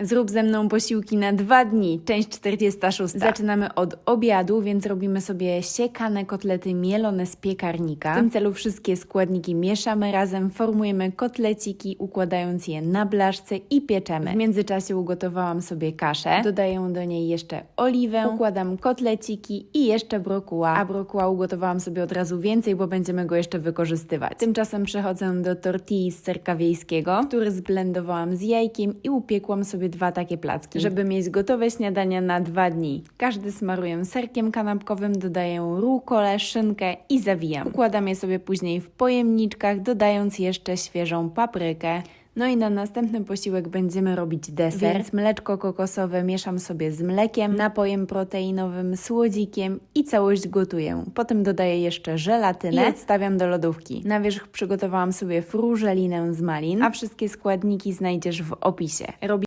Zrób ze mną posiłki na dwa dni, część 46. Zaczynamy od obiadu, więc robimy sobie siekane kotlety mielone z piekarnika. W tym celu wszystkie składniki mieszamy razem, formujemy kotleciki, układając je na blaszce i pieczemy. W międzyczasie ugotowałam sobie kaszę, dodaję do niej jeszcze oliwę, układam kotleciki i jeszcze brokuła, a brokuła ugotowałam sobie od razu więcej, bo będziemy go jeszcze wykorzystywać. Tymczasem przechodzę do tortilli z serka wiejskiego, który zblendowałam z jajkiem i upiekłam sobie dwa takie placki, żeby mieć gotowe śniadania na dwa dni. Każdy smaruję serkiem kanapkowym, dodaję rukolę, szynkę i zawijam. Układam je sobie później w pojemniczkach, dodając jeszcze świeżą paprykę. No i na następny posiłek będziemy robić deser, więc mleczko kokosowe mieszam sobie z mlekiem, napojem proteinowym, słodzikiem i całość gotuję. Potem dodaję jeszcze żelatynę i odstawiam do lodówki. Na wierzch przygotowałam sobie frużelinę z malin, a wszystkie składniki znajdziesz w opisie. Robi